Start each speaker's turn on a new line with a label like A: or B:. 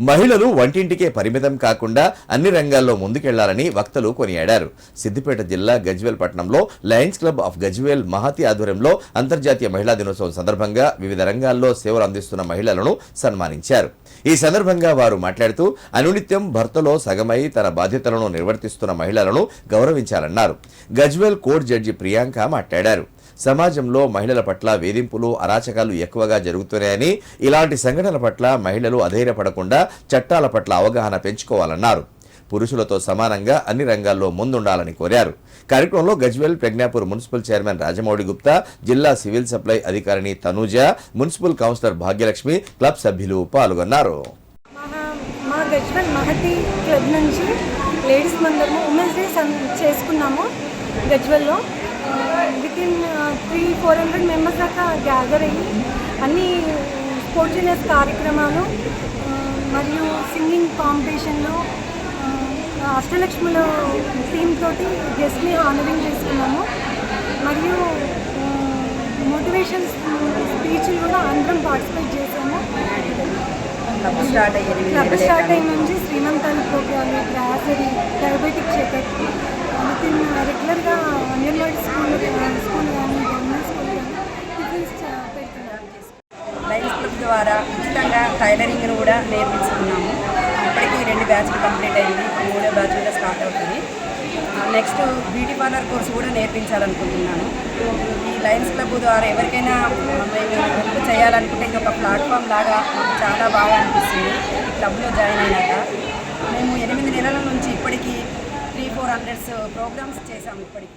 A: మహిళలు వంటింటికే పరిమితం కాకుండా అన్ని రంగాల్లో ముందుకెళ్ళాలని వక్తలు కొనియాడారు. సిద్దిపేట జిల్లా గజ్వేల్ పట్టణంలో lions club of Gajwel Mahathi ఆధ్వర్యంలో అంతర్జాతీయ మహిళా దినోత్సవం సందర్భంగా వివిధ రంగాల్లో సేవలు అందిస్తున్న మహిళలను సన్మానించారు. ఈ సందర్భంగా వారు మాట్లాడుతూ అనునిత్యం భర్తలో సగమై తన బాధ్యతలను నిర్వర్తిస్తున్న మహిళలను గౌరవించాలన్నారు. గజ్వేల్ కోర్టు జడ్జి ప్రియాంక మాట్లాడారు. సమాజంలో మహిళల పట్ల వేధింపులు అరాచకాలు ఎక్కువగా జరుగుతున్నాయని ఇలాంటి సంఘటనల పట్ల మహిళలు అధైర్యపడకుండా చట్టాల పట్ల అవగాహన పెంచుకోవాలన్నారు. పురుషులతో సమానంగా అన్ని రంగాల్లో ముందుండాలని కోరారు. కార్యక్రమంలో గజ్వేల్ ప్రజ్ఞాపూర్ మున్సిపల్ చైర్మన్ రాజమౌళి గుప్తా జిల్లా సివిల్ సప్లై అధికారిని Tanuja municipal councillor Bhagyalakshmi club సభ్యులు పాల్గొన్నారు.
B: మా గజ్వల్ మహతి క్లబ్ నుంచి లేడీస్ మందరము ఉమెన్స్ డే చేసుకున్నాము గజ్వల్లో. With in three four hundred members దాకా గ్యాదర్ అయ్యి అన్ని స్పోర్ట్స్ కార్యక్రమాలు ఆ, మరియు సింగింగ్ కాంపిటీషన్లు ఆ, అష్టలక్ష్ముల టీమ్ తోటి గెస్ట్ని ఆనరింగ్ చేసుకున్నాము. మరియు మోటివేషన్ స్పీచ్లు కూడా అందరం పార్టిసిపేట్ చేసాము.
C: క్లబ్ స్టార్ట్ అయ్యి
B: నుంచి శ్రీమంతాల అంగన్వాడీ స్కూల్ స్కూల్ కానీ గవర్నమెంట్ స్కూల్
C: లైన్స్ క్లబ్ ద్వారా ఉచితంగా టైలరింగ్ను కూడా నేర్పిస్తున్నాము ఇప్పటికీ రెండు బ్యాచ్లు కంప్లీట్ అయింది. మూడో బ్యాచ్ కూడా స్టార్ట్ అవుతుంది. నెక్స్ట్ బ్యూటీ పార్లర్ కోర్స్ కూడా నేర్పించాలనుకుంటున్నాను. ఈ లయన్స్ క్లబ్ ద్వారా ఎవరికైనా మేము చేయాలనుకుంటే ఇది ఒక ప్లాట్ఫామ్ లాగా చాలా బాగా అనిపిస్తుంది. ఈ క్లబ్లో జాయిన్ అయినాక. మేము ఎనిమిది నెలల నుంచి ఇప్పటికీ త్రీ ఫోర్ హండ్రెడ్స్ ప్రోగ్రామ్స్ చేసాము ఇప్పటికి.